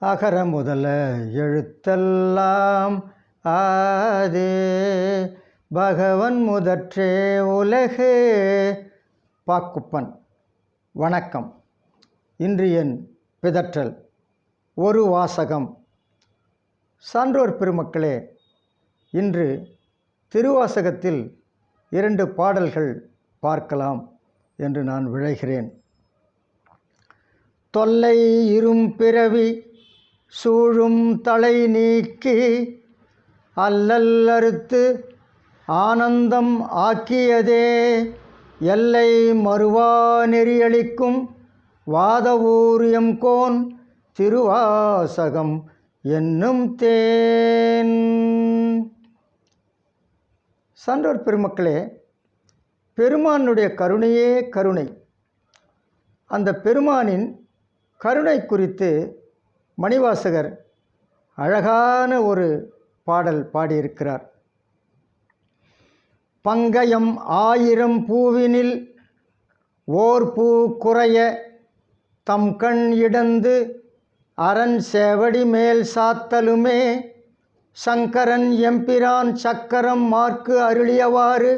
அகர முதல எழுத்தெல்லாம் ஆதே. பகவன் முதற்றே உலகே. பாக்குப்பன் வணக்கம். இன்று என் பிதற்றல் ஒரு வாசகம். சான்றோர் பெருமக்களே இன்று திருவாசகத்தில் இரண்டு பாடல்கள் பார்க்கலாம் என்று நான் விழைகிறேன். தொல்லை இரும் பிறவி சூழும் தலை நீக்கி அல்லல் அறுத்து ஆனந்தம் ஆக்கியதே. எல்லை மறுவா நெறியளிக்கும் வாதவூரியம் கோன் திருவாசகம் என்னும் தேன். சான்றோர் பெருமக்களே பெருமானுடைய கருணையே கருணை. அந்த பெருமானின் கருணை குறித்து மணிவாசகர் அழகான ஒரு பாடல் பாடியிருக்கிறார். பங்கயம் ஆயிரம் பூவினில் ஓர் பூ குறைய தம் கண் இடந்து அரண் சேவடி மேல் சாத்தலுமே. சங்கரன் எம்பிரான் சக்கரம் மார்க்கு அருளியவாறு.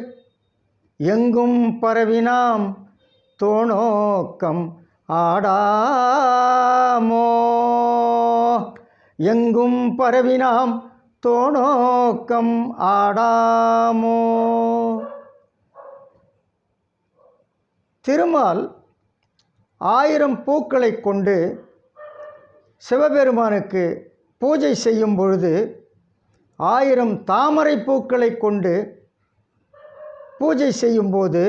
எங்கும் பரவினாம் தோணோக்கம் ஆடாமோ? எங்கும் பரவினாம் தோணோக்கம் ஆடாமோ? திருமால் ஆயிரம் பூக்களை கொண்டு சிவபெருமானுக்கு பூஜை செய்யும் பொழுது ஆயிரம் தாமரை பூக்களை கொண்டு பூஜை செய்யும்போது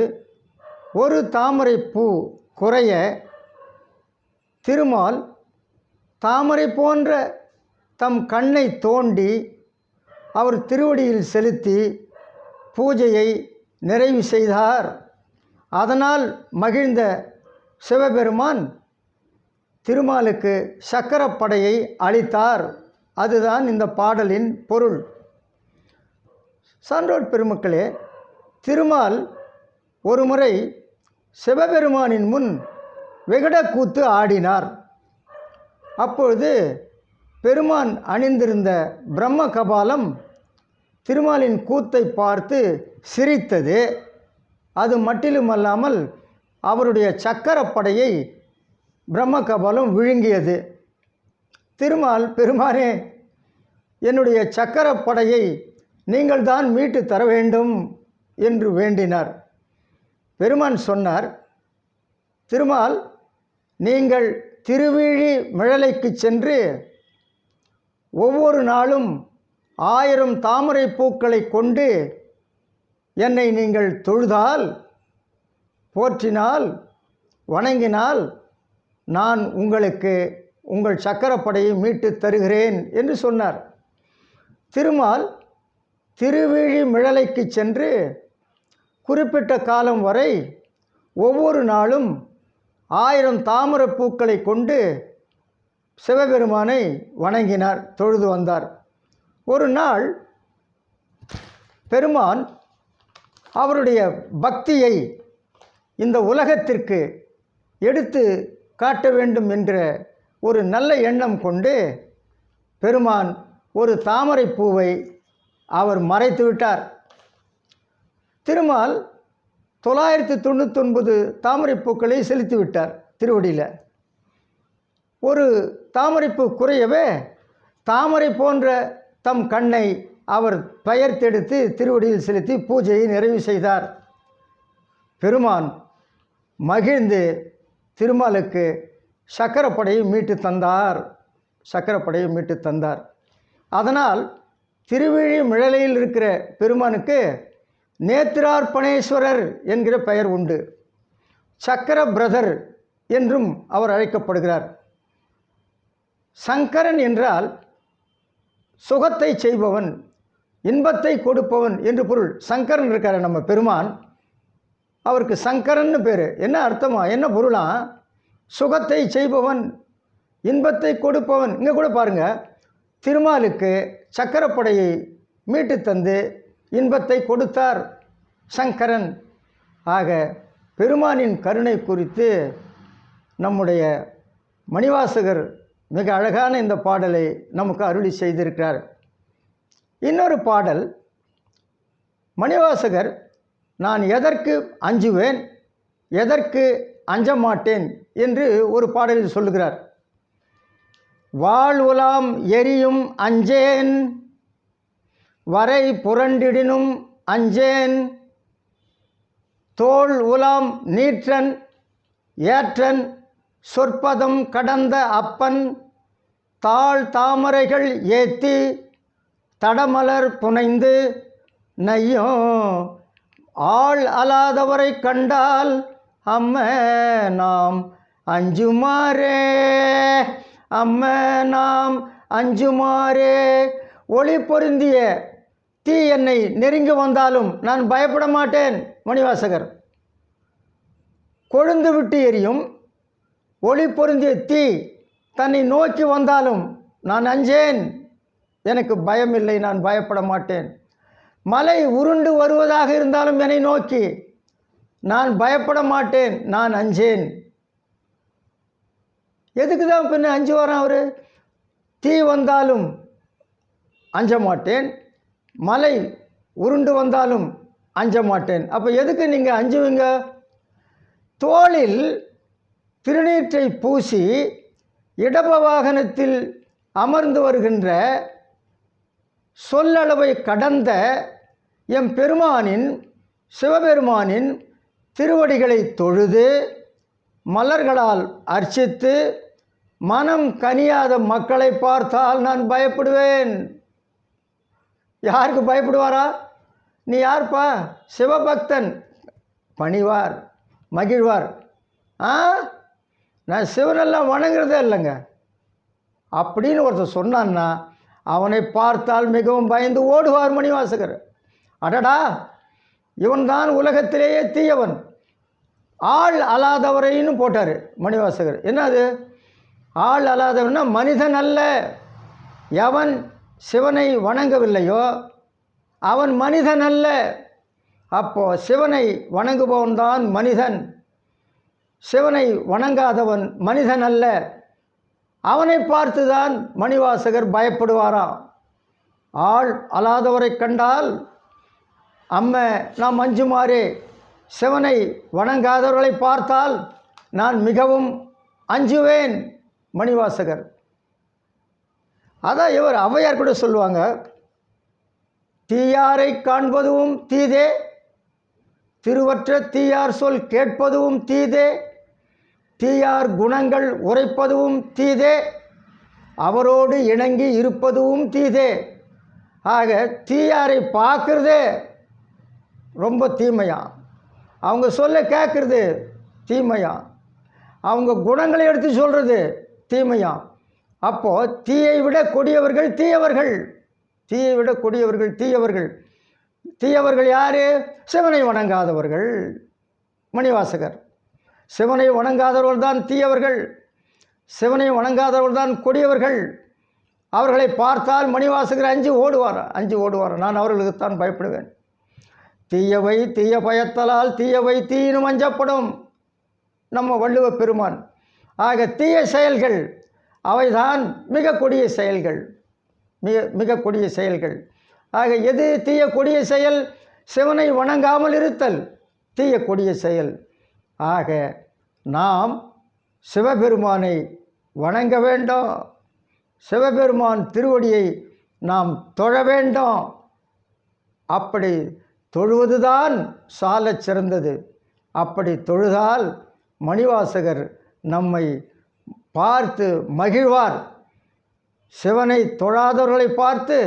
ஒரு தாமரை பூ குறைய திருமால் தாமரை போன்ற தம் கண்ணை தோண்டி அவர் திருவடியில் செலுத்தி பூஜையை நிறைவு செய்தார். அதனால் மகிழ்ந்த சிவபெருமான் திருமாலுக்கு சக்கரப்படையை அளித்தார். அதுதான் இந்த பாடலின் பொருள். சான்றோர் பெருமக்களே திருமால் ஒருமுறை சிவபெருமானின் முன் விகடக்கூத்து ஆடினார். அப்பொழுது பெருமான் அணிந்திருந்த பிரம்ம கபாலம் திருமாலின் கூத்தை பார்த்து சிரித்தது. அது மட்டிலுமல்லாமல் அவருடைய சக்கரப்படையை பிரம்ம கபாலம் விழுங்கியது. திருமால் பெருமானே என்னுடைய சக்கரப்படையை நீங்கள் தான் மீட்டு தர வேண்டும் என்று வேண்டினார். பெருமான் சொன்னார் திருமால் நீங்கள் திருவிழி மிழலைக்கு சென்று ஒவ்வொரு நாளும் ஆயிரம் தாமரை பூக்களை கொண்டு என்னை நீங்கள் தொழுதால் போற்றினால் வணங்கினால் நான் உங்களுக்கு உங்கள் சக்கரப்படையை மீட்டு தருகிறேன் என்று சொன்னார். திருமால் திருவிழி மிழலைக்கு சென்று குறிப்பிட்ட காலம் வரை ஒவ்வொரு நாளும் ஆயிரம் தாமரை பூக்களை கொண்டு சிவபெருமானை வணங்கினார் தொழுது வந்தார். ஒரு நாள் பெருமான் அவருடைய பக்தியை இந்த உலகத்திற்கு எடுத்து காட்ட வேண்டும் என்ற ஒரு நல்ல எண்ணம் கொண்டு பெருமான் ஒரு தாமரை பூவை அவர் மறைத்து விட்டார். திருமால் தொள்ளாயிரத்தி தொண்ணூத்தொன்பது தாமரைப்பூக்களை பூக்களை திருவடியில். ஒரு தாமரைப்பூ குறையவே தாமரை போன்ற தம் கண்ணை அவர் பெயர்த்தெடுத்து திருவடியில் செலுத்தி பூஜையை நிறைவு செய்தார். பெருமான் மகிழ்ந்து திருமாலுக்கு சக்கரப்படையை மீட்டு தந்தார். சக்கரப்படையை மீட்டு தந்தார். அதனால் திருவிழி மிழலையில் இருக்கிற பெருமானுக்கு நேத்திரார்பணேஸ்வரர் என்கிற பெயர் உண்டு. சக்கர பிரதர் என்றும் அவர் அழைக்கப்படுகிறார். சங்கரன் என்றால் சுகத்தை செய்பவன் இன்பத்தை கொடுப்பவன் என்று பொருள். சங்கரன் இருக்கார் நம்ம பெருமான். அவருக்கு சங்கரன்னு பேர். என்ன அர்த்தமா? என்ன பொருளா? சுகத்தை செய்பவன் இன்பத்தை கொடுப்பவன். இங்கே கூட பாருங்கள் திருமாலுக்கு சக்கரப்படையை மீட்டு தந்து இன்பத்தை கொடுத்தார். சங்கரன். ஆக பெருமானின் கருணை குறித்து நம்முடைய மணிவாசகர் மிக அழகான இந்த பாடலை நமக்கு அருளி செய்திருக்கிறார். இன்னொரு பாடல் மணிவாசகர் நான் எதற்கு அஞ்சுவேன்? எதற்கு அஞ்ச மாட்டேன் என்று ஒரு பாடலில் சொல்லுகிறார். வாழ்வுலாம் உலாம் எரியும் அஞ்சேன் வரை புரண்டிடினும் அஞ்சேன் தோல் உலாம் நீற்றன் ஏற்றன் சொற்பதம் கடந்த அப்பன் தாழ் தாமரைகள் ஏத்தி தடமலர் புனைந்து நையும் ஆள் அலாதவரை கண்டால் அம்ம நாம் அஞ்சுமாறே அம்ம நாம் அஞ்சுமாறே. ஒளி பொருந்திய தீ என்னை நெருங்கி வந்தாலும் நான் பயப்பட மாட்டேன். மணிவாசகர். கொழுந்து விட்டு எரியும் ஒளி பொருந்திய தீ தன்னை நோக்கி வந்தாலும் நான் அஞ்சேன். எனக்கு பயமில்லை நான் பயப்பட மாட்டேன். மலை உருண்டு வருவதாக இருந்தாலும் என்னை நோக்கி நான் பயப்பட மாட்டேன் நான் அஞ்சேன். எதுக்கு தான் பின்ன அஞ்சு வாரம் அவர்? தீ வந்தாலும் அஞ்ச மாட்டேன். மலை உருண்டு வந்தாலும் அஞ்ச மாட்டேன். அப்போ எதுக்கு நீங்கள் அஞ்சுவீங்க? தோளில் திருநீற்றை பூசி இடப வாகனத்தில் அமர்ந்து வருகின்ற சொல்லளவை கடந்த எம் பெருமானின் சிவபெருமானின் திருவடிகளை தொழுது மலர்களால் அர்ச்சித்து மனம் கனியாத மக்களை பார்த்தால் நான் பயப்படுவேன். யாருக்கு பயப்படுவாரா? நீ யார்ப்பா? சிவபக்தன். பணிவார் மகிழ்வார். ஆ? நான் சிவனெல்லாம் வணங்குறதே இல்லைங்க. அப்படின்னு ஒருத்தர் சொன்னான்னா அவனை பார்த்தால் மிகவும் பயந்து ஓடுவார் மணிவாசகர். அடடா! இவன்தான் உலகத்திலேயே தீயவன். ஆள் அலாதவரைன்னு போட்டார் மணிவாசகர். என்னது? ஆள் அல்லாதவன்னா மனிதன் அல்ல. எவன் சிவனை வணங்கவில்லையோ அவன் மனிதன் அல்ல. அப்போ சிவனை வணங்குபவன் தான் மனிதன். சிவனை வணங்காதவன் மனிதன் அல்ல. அவனை பார்த்துதான் மணிவாசகர் பயப்படுவாராம். ஆள் அலாதவரை கண்டால் அம்ம நாம் அஞ்சுமாறே. சிவனை வணங்காதவர்களை பார்த்தால் நான் மிகவும் அஞ்சுவேன். மணிவாசகர். அதான் இவர் ஔவையார் கூட சொல்லுவாங்க தீயாரை காண்பதும் தீதே. திருவற்ற தீயார் சொல் கேட்பதும் தீதே. தீயார் குணங்கள் உரைப்பதும் தீதே. அவரோடு இணங்கி இருப்பதும் தீதே. ஆக தீயாரை பார்க்குறதே ரொம்ப தீமையா. அவங்க சொல்ல கேட்குறது தீமையா. அவங்க குணங்களை எடுத்து சொல்கிறது தீமையா. அப்போது தீயை விட கொடியவர்கள் தீயவர்கள். தீயை விட கொடியவர்கள் தீயவர்கள். தீயவர்கள் யார்? சிவனை வணங்காதவர்கள். மணிவாசகர். சிவனை வணங்காதவர்கள் தான் தீயவர்கள். சிவனை வணங்காதவர்கள் தான் கொடியவர்கள். அவர்களை பார்த்தால் மணிவாசகர் அஞ்சு ஓடுவார்? அஞ்சு ஓடுவார்? நான் அவர்களுக்குத்தான் பயப்படுவேன். தீயவை தீய பயத்தலால் தீயவை தீயினும் அஞ்சப்படும். நம்ம வள்ளுவ பெருமான். ஆக தீய செயல்கள் அவைதான் மிக கொடிய செயல்கள். மிக மிக கொடிய செயல்கள். ஆக எது தீய கொடிய செயல்? சிவனை வணங்காமல் இருத்தல் தீய கொடிய செயல். ஆக நாம் சிவபெருமானை வணங்க வேண்டும். சிவபெருமான் திருவடியை நாம் தொழ வேண்டும். அப்படி தொழுவதுதான் சாலச் சிறந்தது. அப்படி தொழுதால் மணிவாசகர் நம்மை பார்த்து மகிழ்வார். சிவனை தொழாதவர்களை பார்த்து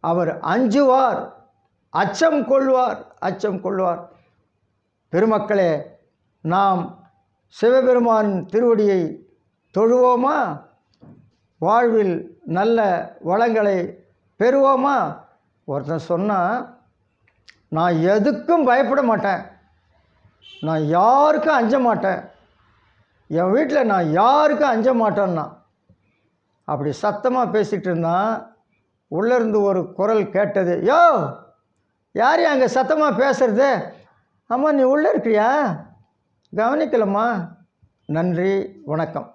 அவர் அஞ்சுவார் அச்சம் கொள்வார் அச்சம் கொள்வார். பெருமக்களே நாம் சிவபெருமான் திருவடியை தொழுவோமா? வாழ்வில் நல்ல வளங்களை பெறுவோமா? ஒருத்தன் சொன்னால் நான் எதுக்கும் பயப்பட மாட்டேன். நான் யாருக்கும் அஞ்ச மாட்டேன். என் வீட்டில் நான் யாருக்கும் அஞ்ச மாட்டேன்னா அப்படி சத்தமாக பேசிகிட்டு இருந்தான் உள்ளேருந்து ஒரு குரல் கேட்டது யோ யார் அங்கே சத்தமாக பேசுறது? அம்மா நீ உள்ளே இருக்கிறியா? கவனிக்கலம்மா. நன்றி வணக்கம்.